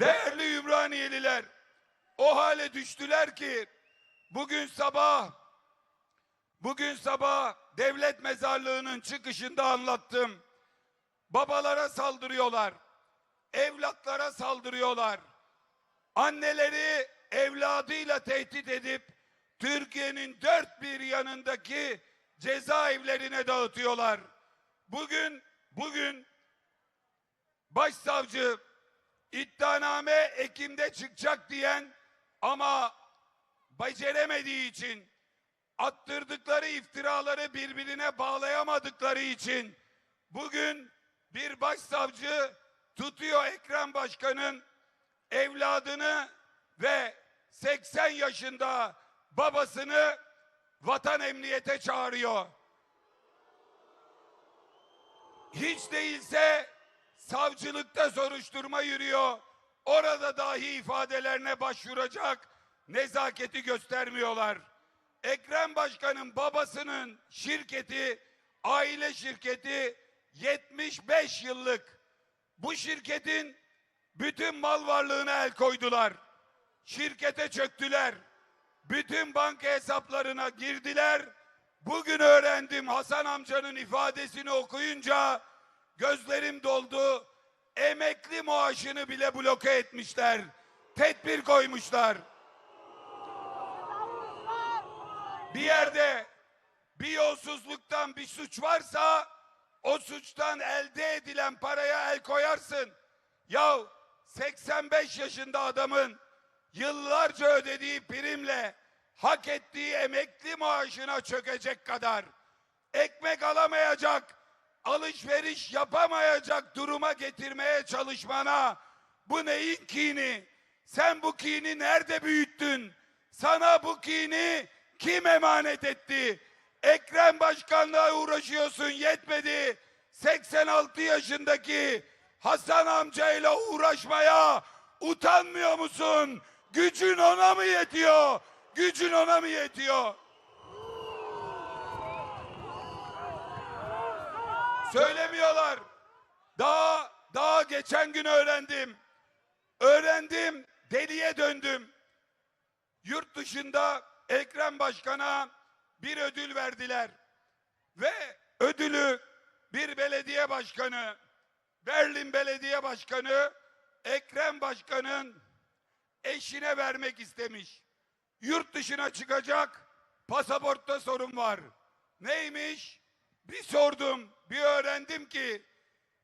Değerli Ümraniyeliler, o hale düştüler ki bugün sabah bugün sabah devlet mezarlığının çıkışında anlattım. Babalara saldırıyorlar. Evlatlara saldırıyorlar. Anneleri evladıyla tehdit edip Türkiye'nin dört bir yanındaki cezaevlerine dağıtıyorlar. Bugün bugün başsavcı iddianame Ekim'de çıkacak diyen ama beceremediği için attırdıkları iftiraları birbirine bağlayamadıkları için bugün bir başsavcı tutuyor Ekrem Başkan'ın evladını ve 80 yaşında babasını vatan emniyete çağırıyor. Hiç değilse savcılıkta soruşturma yürüyor. Orada dahi ifadelerine başvuracak nezaketi göstermiyorlar. Ekrem Başkan'ın babasının şirketi, aile şirketi 75 yıllık. Bu şirketin bütün mal varlığına el koydular. Şirkete çöktüler. Bütün banka hesaplarına girdiler. Bugün öğrendim Hasan amcanın ifadesini okuyunca gözlerim doldu. Emekli maaşını bile bloke etmişler. Tedbir koymuşlar. Bir yerde bir yolsuzluktan bir suç varsa o suçtan elde edilen paraya el koyarsın. Ya 85 yaşında adamın yıllarca ödediği primle hak ettiği emekli maaşına çökecek kadar ekmek alamayacak, alışveriş yapamayacak duruma getirmeye çalışmana bu neyin kini? Sen bu kini nerede büyüttün? Sana bu kini kim emanet etti? Ekrem Başkan'la uğraşıyorsun yetmedi. 86 yaşındaki Hasan amcayla uğraşmaya utanmıyor musun? Gücün ona mı yetiyor? Gücün ona mı yetiyor? Söylemiyorlar. Daha daha geçen gün öğrendim. Öğrendim, deliye döndüm. Yurt dışında Ekrem Başkan'a bir ödül verdiler. Ve ödülü bir belediye başkanı, Berlin Belediye Başkanı Ekrem Başkan'ın eşine vermek istemiş. Yurt dışına çıkacak, pasaportta sorun var. Neymiş? Bir sordum, bir öğrendim ki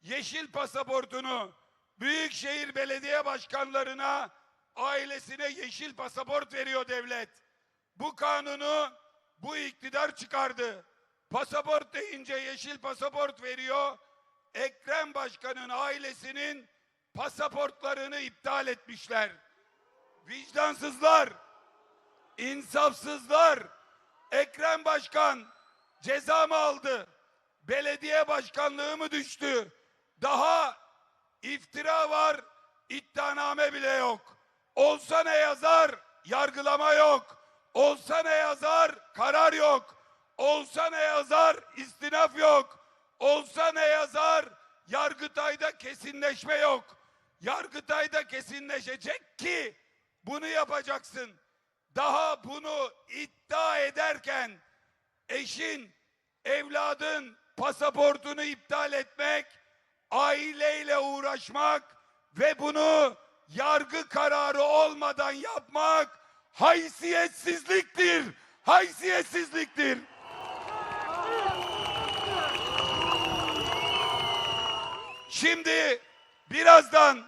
yeşil pasaportunu büyükşehir belediye başkanlarına ailesine yeşil pasaport veriyor devlet. Bu kanunu bu iktidar çıkardı. Pasaport deyince yeşil pasaport veriyor. Ekrem Başkan'ın ailesinin pasaportlarını iptal etmişler. Vicdansızlar, insafsızlar. Ekrem Başkan ceza mı aldı? Belediye başkanlığı mı düştü? Daha iftira var, iddianame bile yok. Olsa ne yazar? Yargılama yok. Olsa ne yazar? Karar yok. Olsa ne yazar? İstinaf yok. Olsa ne yazar? Yargıtay'da kesinleşme yok. Yargıtay'da kesinleşecek ki bunu yapacaksın. Daha bunu iddia ederken eşin, evladın pasaportunu iptal etmek, aileyle uğraşmak ve bunu yargı kararı olmadan yapmak haysiyetsizliktir. Haysiyetsizliktir. Şimdi birazdan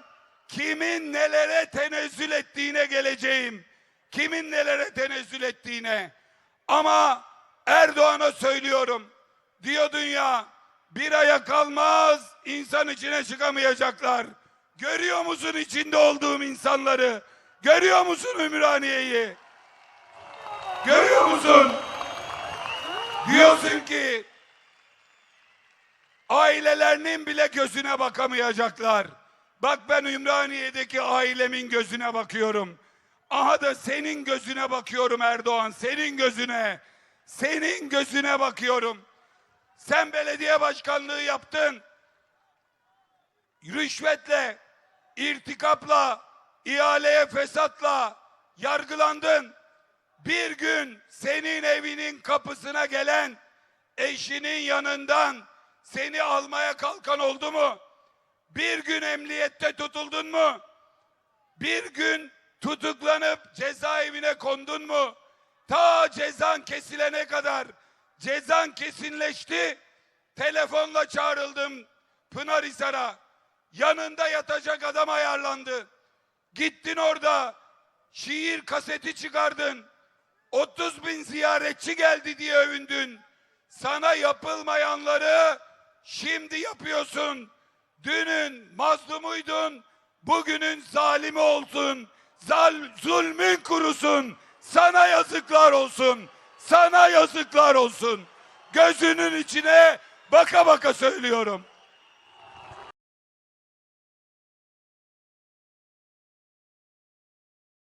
kimin nelere tenezzül ettiğine geleceğim. Kimin nelere tenezzül ettiğine. Ama Erdoğan'a söylüyorum. Diyordun ya bir aya kalmaz insan içine çıkamayacaklar. Görüyor musun içinde olduğum insanları? Görüyor musun Ümraniye'yi? Görüyor musun? Diyorsun ki ailelerinin bile gözüne bakamayacaklar. Bak ben Ümraniye'deki ailemin gözüne bakıyorum. Aha da senin gözüne bakıyorum Erdoğan, senin gözüne. Senin gözüne bakıyorum. Sen belediye başkanlığı yaptın. Rüşvetle, irtikapla ihaleye fesatla yargılandın. Bir gün senin evinin kapısına gelen eşinin yanından seni almaya kalkan oldu mu? Bir gün emniyette tutuldun mu? Bir gün tutuklanıp cezaevine kondun mu? Ta cezan kesilene kadar cezan kesinleşti. Telefonla çağrıldım Pınarhisar'a. Yanında yatacak adam ayarlandı. Gittin orada şiir kaseti çıkardın. 30 bin ziyaretçi geldi diye övündün. Sana yapılmayanları şimdi yapıyorsun. Dünün mazlumuydun, bugünün zalimi olsun. Zal, zulmün kurusun. Sana yazıklar olsun. Sana yazıklar olsun. Gözünün içine baka baka söylüyorum.